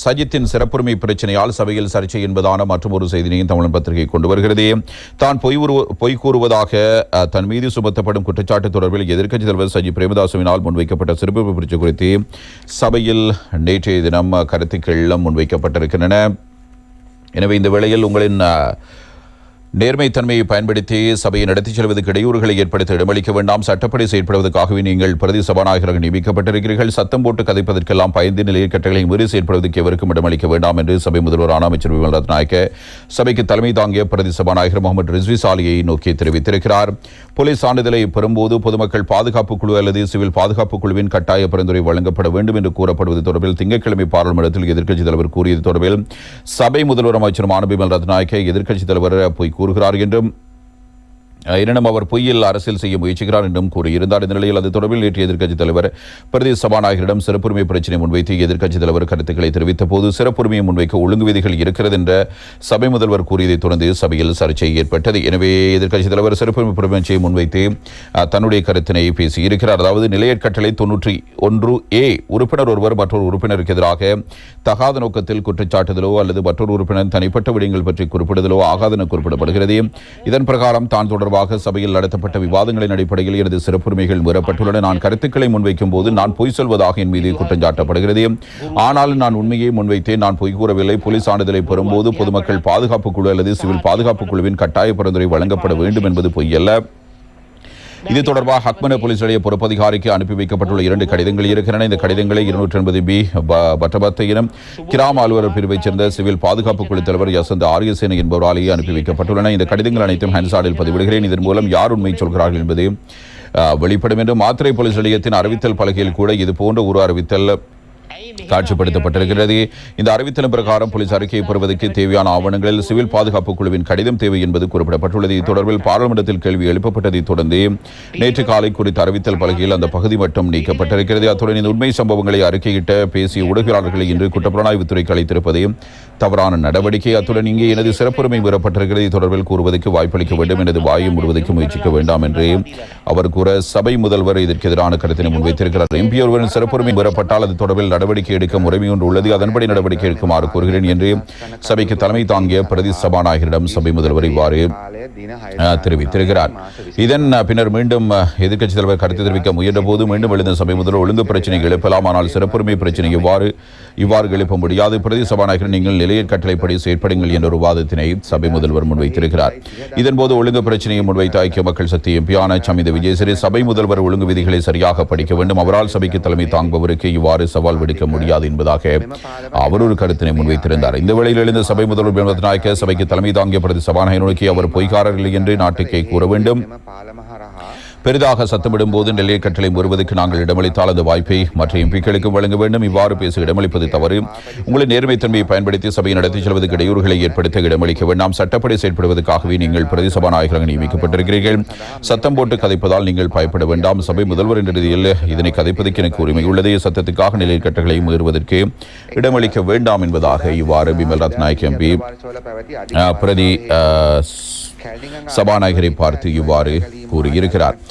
சஜித்தின் சிறப்புரிமை பிரச்சனையால் சபையில் சர்ச்சை என்பதான மற்றும் ஒரு செய்தியையும் தமிழன் பத்திரிகை கொண்டு வருகிறது. தான் பொய் பொய் கூறுவதாக தன் மீது சுமத்தப்படும் குற்றச்சாட்டு தொடர்பில் எதிர்க்கட்சித் தலைவர் சஜி பிரேமதாசுவினால் முன்வைக்கப்பட்ட சிறப்பு பிரச்சனை குறித்து சபையில் நேற்றைய தினம் கருத்துக்கள் முன்வைக்கப்பட்டிருக்கின்றன. எனவே இந்த வேளையில் உங்களின் நேர்மைத்தன்மையை பயன்படுத்தி சபையை நடத்திச் செல்வதற்கு இடையூறுகளை ஏற்படுத்த இடமளிக்க வேண்டாம். சட்டப்படி செயற்படுவதற்காகவே நீங்கள் பிரதி சபாநாயகராக நியமிக்கப்பட்டிருக்கிறீர்கள். சத்தம் போட்டு கதைப்பதற்கெல்லாம் பயந்து நிலையில் கட்டளை மீறி செயற்படுவதற்கு எவருக்கும் இடமளிக்க வேண்டாம் என்று சபை முதல்வரான அமைச்சர் விமல் ரத்நாயக்க சபைக்கு தலைமை தாங்கிய பிரதி சபாநாயகர் முகமது ரிஸ்வி சாலியை நோக்கி தெரிவித்திருக்கிறார். போலீஸ் சான்றிதழை பெறும்போது பொதுமக்கள் பாதுகாப்பு குழு அல்லது சிவில் பாதுகாப்பு குழுவின் கட்டாய பரிந்துரை வழங்கப்பட வேண்டும் என்று கூறப்படுவது தொடர்பில் திங்கட்கிழமை பாராளுமன்றத்தில் எதிர்க்கட்சித் தலைவர் கூறியது தொடர்பில் சபை முதல்வர் அமைச்சர் மாணவிமல் ரத்நாயக்க எதிர்க்கட்சித் தலைவர் பொய் கூறுகிறார் என்றும் எனினும் அவர் பொய்யில் அரசியல் செய்ய முயற்சிக்கிறார் என்றும் கூறியிருந்தார். இந்த நிலையில் அது தொடர்பில் நேற்று எதிர்க்கட்சித் தலைவர் பிரதி சபாநாயகரிடம் சிறப்புரிமை பிரச்சினை முன்வைத்து எதிர்க்கட்சித் தலைவர் கருத்துக்களை தெரிவித்த போது சிறப்புரிமையை முன்வைக்க ஒழுங்கு விதிகள் இருக்கிறது என்ற சபை முதல்வர் கூறியதைத் தொடர்ந்து சபையில் சர்ச்சை ஏற்பட்டது. எனவே எதிர்க்கட்சித் தலைவர் சிறப்புரிமை பிரச்சனையை முன்வைத்து தன்னுடைய கருத்தினை பேசியிருக்கிறார். அதாவது நிலையற் கட்டளை தொன்னூற்றி ஒன்று ஏ உறுப்பினர் ஒருவர் மற்றொரு உறுப்பினருக்கு எதிராக தகாத நோக்கத்தில் குற்றச்சாட்டுதலோ அல்லது மற்றொரு உறுப்பினர் தனிப்பட்ட விடயங்கள் பற்றி குறிப்பிடுதலோ ஆகாதென குறிப்பிடப்படுகிறது. இதன் பிரகாரம் தான் தொடர்பாக சபையில் நடத்தப்பட்ட விவாதங்களின் அடிப்படையில் எனது சிறப்புரிமைகள் மீறப்பட்டுள்ளன. நான் கருத்துக்களை முன்வைக்கும் போது நான் பொய் சொல்வதாக என் மீது குற்றம் சாட்டப்படுகிறது. ஆனாலும் நான் உண்மையை முன்வைத்தேன். நான் பொய் கூறவில்லை. போலீஸ் சான்றிதழை பெறும்போது பொதுமக்கள் பாதுகாப்பு குழு அல்லது சிவில் பாதுகாப்பு குழுவின் கட்டாய பரிந்துரை வழங்கப்பட வேண்டும் என்பது பொய்யல்ல. இது தொடர்பாக ஹக்மன போலீஸ் நிலைய பொறுப்பதிகாரிக்கு அனுப்பி வைக்கப்பட்டுள்ள இரண்டு கடிதங்கள் இருக்கின்றன இந்த கடிதங்களை இருநூற்றி எண்பது பி பட்டபத்தையினம் கிராம அலுவலர் பிரிவைச் சேர்ந்த சிவில் பாதுகாப்பு குழு தலைவர் யசந்த் ஆரியசேன என்பவராலேயே அனுப்பி வைக்கப்பட்டுள்ளன. இந்த கடிதங்கள் அனைத்தும் ஹன்சாடில் பதிவிடுகிறேன். இதன் மூலம் யார் உண்மை சொல்கிறார்கள் என்பது அஹ், வெளிப்படும் என்று மாத்திரை போலீஸ் நிலையத்தின் அறிவித்தல் பலகையில் கூட இது போன்ற ஒரு அறிவித்தல் காட்சிப்படுத்தப்பட்டிருக்கிறது. இந்த அறிவித்தலின் பிரகாரம் போலீஸ் அறிக்கையை பெறுவதற்கு தேவையான ஆவணங்களில் சிவில் பாதுகாப்பு குழுவின் கடிதம் தேவை என்பது குறிப்பிடப்பட்டுள்ளது. தொடர்பில் பாராளுமன்றத்தில் கேள்வி எழுப்பப்பட்டதைத் தொடர்ந்து நேற்று காலை குறித்த அறிவித்தல் பலகையில் அந்த பகுதி மட்டும் நீக்கப்பட்டிருக்கிறது. அத்துடன் இந்த உண்மை சம்பவங்களை அறிக்கையிட்ட பேசிய ஊடகவியலாளர்களை இன்று குற்றப்புலனாய்வுத்துறைக்கு அளித்திருப்பது தவறான நடவடிக்கை. அத்துடன் இங்கே எனது சிறப்புரிமை மீறப்பட்டிருக்கிறது. தொடர்பில் கூறுவதற்கு வாய்ப்பளிக்க வேண்டும். எனது வாயை முழுவதற்கு முயற்சிக்க வேண்டாம் என்று அவர் கூற சபை முதல்வர் இதற்கு எதிரான கருத்தினை முன்வைத்திருக்கிறார். எம்பி ஒருவரின் சிறப்புரிமை மீறப்பட்டால் அது தொடர்பில் நடவடிக்கை எடுக்க முறைமை ஒன்று உள்ளது. அதன்படி நடவடிக்கை எடுக்குமாறு கூறுகிறேன் என்று சபைக்கு தலைமை தாங்கிய பிரதி சபாநாயகரிடம் சபை முதல்வர் இவ்வாறு தெரிவித்திருக்கிறார். இதன் பின்னர் மீண்டும் எதிர்க்கட்சி தலைவர் கருத்து தெரிவிக்க முயன்ற போது மீண்டும் எழுந்த சபை முதல்வர் ஒழுங்கு பிரச்சனை எழுப்பலாம். ஆனால் சிறப்புரிமை பிரச்சனை இவ்வாறு இவ்வாறு எழுப்ப முடியாது. பிரதி சபாநாயகர் நீங்கள் நிலைய கட்டளைப்படி செயற்படுங்கள் என்ற ஒரு வாதத்தினை சபை முதல்வர் முன்வைத்திருக்கிறார். இதன்போது ஒழுங்கு பிரச்சனையை முன்வைத்த ஐக்கிய மக்கள் சக்தி எம்பியான சமித விஜயசிறி சபை முதல்வர் ஒழுங்கு விதிகளை சரியாக படிக்க வேண்டும். அவரால் சபைக்கு தலைமை தாங்குபவருக்கு இவ்வாறு சவால் விடுக்க முடியாது என்பதாக அவர் ஒரு கருத்தினை முன்வைத்திருந்தார். இந்த வேளையில் எழுந்த சபை முதல்வர் பிரேமநாத் நாயக்க சபைக்கு தலைமை தாங்கிய பிரதி சபாநாயகர் நோக்கி அவர் பொய்க்காரர் இல்லை என்று நாட்டுக்கே கூற வேண்டும். பெரிதாக சத்தமிடும் போது நிலைய கட்டளை வருவதற்கு நாங்கள் இடமளித்தால் அந்த வாய்ப்பை மற்ற எம்பிக்களுக்கு வழங்க வேண்டும். இவ்வாறு பேச இடமளிப்பது தவறு. உங்களின் நேர்மைத்தன்மையை பயன்படுத்தி சபையை நடத்தி செல்வதற்கு இடையூறுகளை ஏற்படுத்த இடமளிக்க வேண்டாம். சட்டப்படி செயல்படுவதற்காகவே நீங்கள் பிரதி சபாநாயகராக நியமிக்கப்பட்டிருக்கிறீர்கள். சத்தம் போட்டு கதைப்பதால் நீங்கள் பயப்பட வேண்டாம். சபை முதல்வர் என்ற ரீதியில் இதனை கதைப்பதற்கு எனக்கு உரிமை உள்ளது. சத்தத்துக்காக நிலை கட்டளை முயறுவதற்கு இடமளிக்க வேண்டாம் என்பதாக இவ்வாறு பிமல் ரத்நாயக் எம்பி பிரதி சபாநாயகரை பார்த்து இவ்வாறு கூறியிருக்கிறார்.